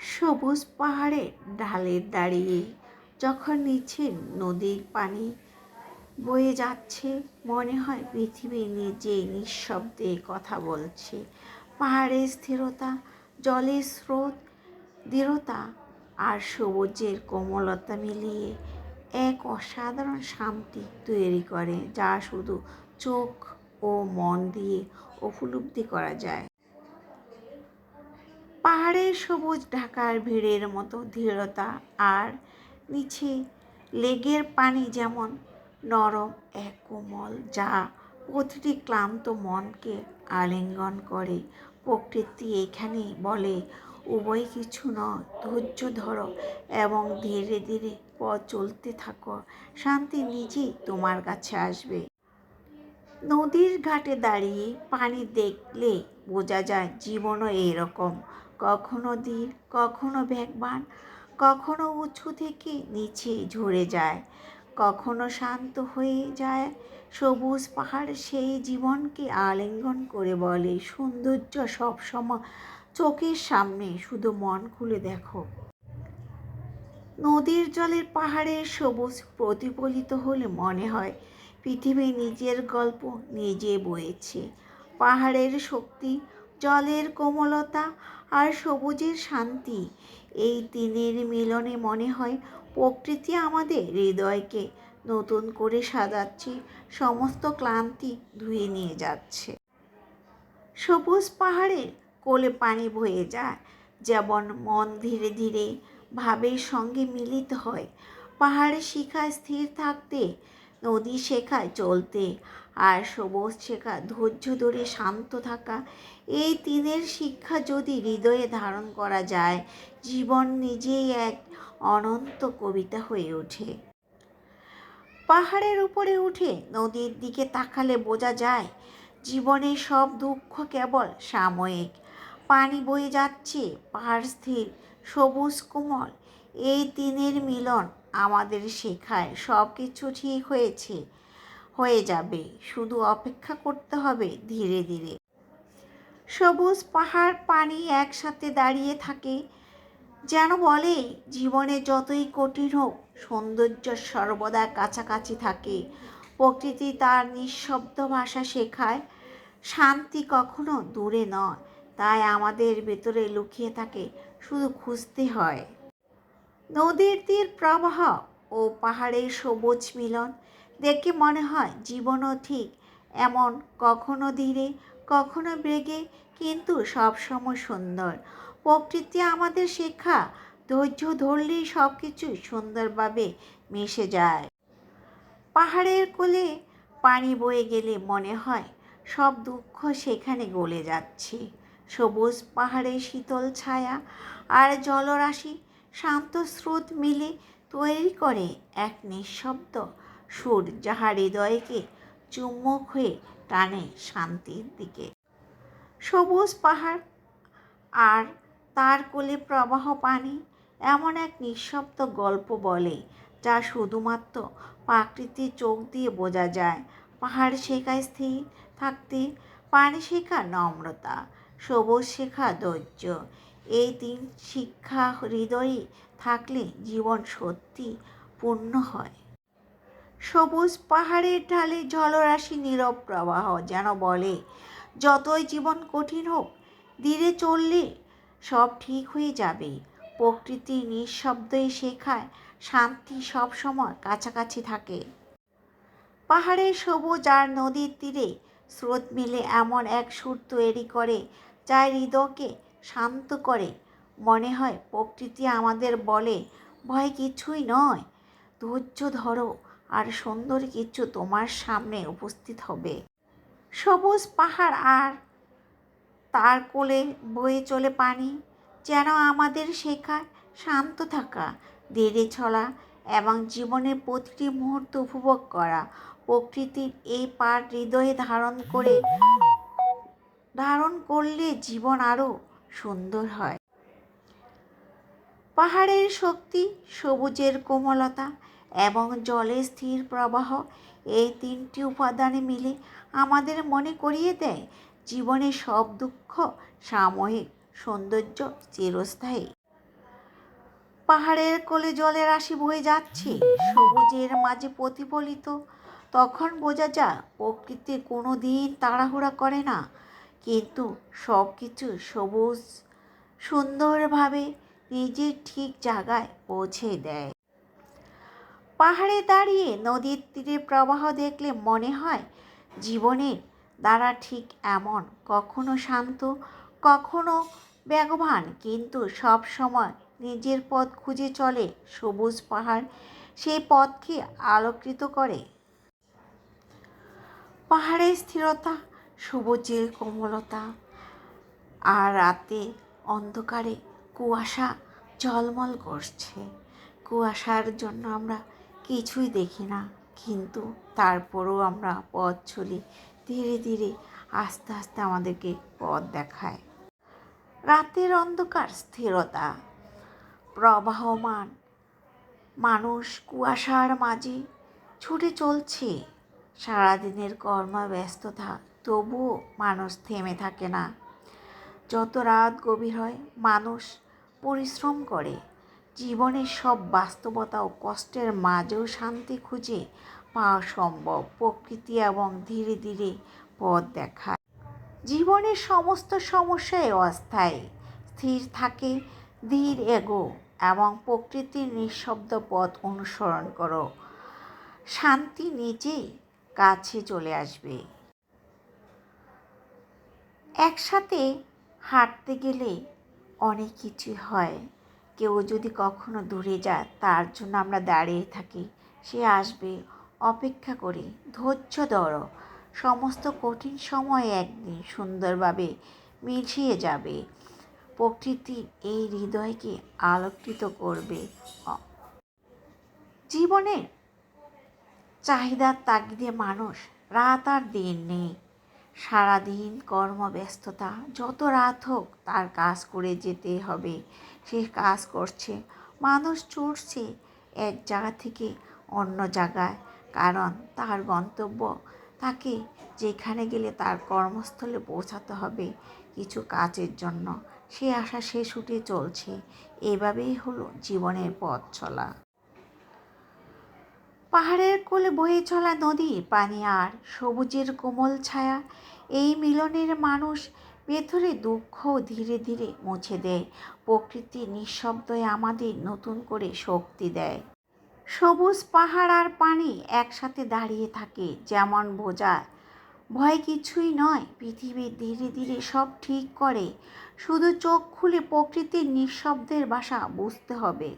সবুজ পাহাড়ের ঢালে দাঁড়িয়ে যখন নিচে নদীর পানি বয়ে যাচ্ছে, মনে হয় পৃথিবী নিজেই নিঃশব্দে কথা বলছে। পাহাড়ের স্থিরতা, জলের স্রোত, দৃঢ়তা আর সবুজের কোমলতা মিলিয়ে এক অসাধারণ শান্তি তৈরি করে, যা শুধু চোখ ও মন দিয়ে উপলব্ধি করা যায়। পাহাড়ের সবুজ ঢাকার ভিড়ের মতো দৃঢ়তা আর নিচে লেগের পানি যেমন নরম এক কোমল যা প্রতিটি ক্লান্ত মনকে আলিঙ্গন করে। প্রকৃতি এখানে বলে, উভয় কিছু নয়, ধৈর্য ধরো এবং ধীরে ধীরে পথ চলতে থাকো। শান্তি নিজেই তোমার কাছে আসবে। নদীর ঘাটে দাঁড়িয়ে পানি দেখলে বোঝা যায় জীবনও এরকম। কখনো ধীর কখনো বেগবান কখনো উঁচু থেকে নিচে ঝরে যায়। কখনো শান্ত হয়ে যায়, সবুজ পাহাড় সেই জীবনকে আলিঙ্গন করে বলে। সৌন্দর্য সবসময় চোখের সামনে, শুধু মন খুলে দেখো। নদীর জলের পাহাড়ের সবুজ প্রতিফলিত হলে মনে হয় পৃথিবী নিজের গল্প নিজে বয়েছে পাহাড়ের শক্তি, জলের কোমলতা আর সবুজের শান্তি। এই তিনের মিলনে মনে হয় প্রকৃতি আমাদের হৃদয়কে নতুন করে সাজাচ্ছে, সমস্ত ক্লান্তি ধুয়ে নিয়ে যাচ্ছে। সবুজ পাহাড়ের কোলে পানি বয়ে যায়, যেমন মন ধীরে ধীরে ভাবের সঙ্গে মিলিত হয়। পাহাড়ের শিখায় স্থির থাকতে নদী শেখায় চলতে আর সবুজ শেখা, ধৈর্য ধরে শান্ত থাকা। এই তিনের শিক্ষা যদি হৃদয়ে ধারণ করা যায়, জীবন নিজেই এক অনন্ত কবিতা হয়ে ওঠে। পাহাড়ের উপরে উঠে নদীর দিকে তাকালে বোঝা যায় জীবনের সব দুঃখ কেবল সাময়িক। পানি বয়ে যাচ্ছে, পাহাড় স্থির, সবুজ কোমল। এই তিনের মিলন আমাদের শেখায়। সব কিছু ঠিক হয়েছে, হয়ে যাবে। শুধু অপেক্ষা করতে হবে ধীরে ধীরে। সবুজ পাহাড় পানি একসাথে দাঁড়িয়ে থাকে, যেন বলে, জীবনে যতই কঠিন হোক, সৌন্দর্য সর্বদা কাছাকাছি থাকে। প্রকৃতি তার নিঃশব্দ ভাষা শেখায়, শান্তি কখনো দূরে নয়। তাই আমাদের ভেতরে লুকিয়ে থাকে, শুধু খুঁজতে হয়। নদীর তীর প্রবাহ ও পাহাড়ের সবুজ মিলন। দেখে মনে হয় জীবনও ঠিক। এমন কখনো ধীরে, কখনো বেগে, কিন্তু সবসময় সুন্দর। প্রকৃতি আমাদের শেখা, ধৈর্য ধরলেই সব কিছু সুন্দরভাবে মিশে যায়। পাহাড়ের কোলে পানি বয়ে গেলে মনে হয় সব দুঃখ সেখানে গলে যাচ্ছে। সবুজ পাহাড়ের শীতল ছায়া আর জলরাশি শান্ত স্রোত মিলে তৈরি করে এক নিঃশব্দ সুর যাহা হৃদয়কে চুম্বক হয়ে টানে শান্তির দিকে। সবুজ পাহাড় আর তার কোলে প্রবাহ পানি এমন এক নিঃশব্দ গল্প বলে, যা শুধুমাত্র প্রাকৃতিক চোখ দিয়ে বোঝা যায়। পাহাড় শেখায় স্থির থাকতে, পানি শেখা নম্রতা, সবুজ শেখা ধৈর্য এই তিন শিক্ষা হৃদয়ে থাকলে জীবন সত্যি পূর্ণ হয়। সবুজ পাহাড়ের ঢালে জলরাশি নীরব প্রবাহ যেন বলে, যতই জীবন কঠিন হোক, ধীরে চললে সব ঠিক হয়ে যাবে। প্রকৃতি নিঃশব্দে শেখায়, শান্তি সবসময় কাছাকাছি থাকে। পাহাড়ের সবুজ আর নদীর তীরে স্রোত মিলে এমন এক সুর তৈরি করে, যা হৃদয়কে শান্ত করে। মনে হয়, প্রকৃতি আমাদের বলে, ভয় কিছুই নয়। ধৈর্য ধরো, আর সুন্দর কিছু তোমার সামনে উপস্থিত হবে। সবুজ পাহাড় আর তার কোলে বয়ে চলে পানি, যেন আমাদের শেখায় শান্ত থাকা, ধীরে চলা এবং জীবনের প্রতিটি মুহূর্ত উপভোগ করা। প্রকৃতির এই পার হৃদয়ে ধারণ করে, ধারণ করলে জীবন আরও সুন্দর হয়। পাহাড়ের শক্তি, সবুজের কোমলতা এবং জলের স্থির প্রবাহ এই তিনটি উপাদানে মিলে আমাদের মনে করিয়ে দেয় জীবনে সব দুঃখ, সাময়িক সৌন্দর্য চিরস্থায়ী। পাহাড়ের কোলে জলের রাশি বয়ে যাচ্ছে, সবুজের মাঝে প্রতিফলিত, তখন বোঝা যায় প্রকৃতি কোনো দিন তাড়াহুড়া করে না। কিন্তু সব কিছু সবুজ, সুন্দরভাবে নিজের ঠিক জায়গায় পৌঁছে দেয়। পাহাড়ে দাঁড়িয়ে নদীর তীরে প্রবাহ দেখলে মনে হয় জীবনের দ্বারা ঠিক এমন, কখনো শান্ত, কখনো বেগবান, কিন্তু সব সময় নিজের পথ খুঁজে চলে সবুজ পাহাড়, সেই পথকে আলোকিত করে। পাহাড়ের স্থিরতা সবুজের কোমলতা। আর রাতে অন্ধকারে কুয়াশা ঝলমল করছে। কুয়াশার জন্য আমরা কিছুই দেখি না, কিন্তু তারপরও আমরা পথ চলি ধীরে ধীরে আস্তে আস্তে আমাদেরকে পথ দেখায়। রাতের অন্ধকার স্থিরতা। প্রবাহমান মানুষ কুয়াশার মাঝে ছুটে চলছে। সারাদিনের কর্মব্যস্ততা তবুও মানুষ থেমে থাকে না। যত রাত গভীর হয়, মানুষ পরিশ্রম করে। জীবনের সব বাস্তবতা ও কষ্টের মাঝেও শান্তি খুঁজে পাওয়া সম্ভব। প্রকৃতি এবং ধীরে ধীরে পথ দেখায়। জীবনের সমস্ত সমস্যায় অস্থায়ী। স্থির থাকে, ধীর এগো এবং প্রকৃতির নিঃশব্দ পথ অনুসরণ করো। শান্তি নিজেই কাছে চলে আসবে। একসাথে হাঁটতে গেলে অনেক কিছু হয়। কেউ যদি কখনো দূরে যায়, তার জন্য আমরা দাঁড়িয়ে থাকি। সে আসবে, অপেক্ষা করি। ধৈর্য ধরো। সমস্ত কঠিন সময় একদিন সুন্দরভাবে মিশিয়ে যাবে। প্রকৃতির এই হৃদয়কে আলোকিত করবে। জীবনের চাহিদার তাগিদে মানুষ রাত আর দিন নেই। সারাদিন কর্মব্যস্ততা, যত রাত হোক তার কাজ করে যেতে হবে। সে কাজ করছে, মানুষ ছুটছে এক জায়গা থেকে অন্য জায়গায়, কারণ তার গন্তব্য তাকে যেখানে গেলে তার কর্মস্থলে পৌঁছাতে হবে কিছু কাজের জন্য। সে আশা সে ছুটে চলছে। এভাবেই হলো জীবনের পথ চলা। পাহাড়ের কোলে বয়ে চলা নদী, পানি আর সবুজের কোমল ছায়া, এই মিলনের মানুষ ভেতরে দুঃখ ধীরে ধীরে মুছে দেয়। প্রকৃতি নিঃশব্দে আমাদের নতুন করে শক্তি দেয়। সবুজ পাহাড় আর পানি একসাথে দাঁড়িয়ে থাকে, যেমন বোঝা ভয় কিছুই নয়। পৃথিবী ধীরে ধীরে সব ঠিক করে। শুধু চোখ খুলে প্রকৃতির নিঃশব্দের ভাষা বুঝতে হবে।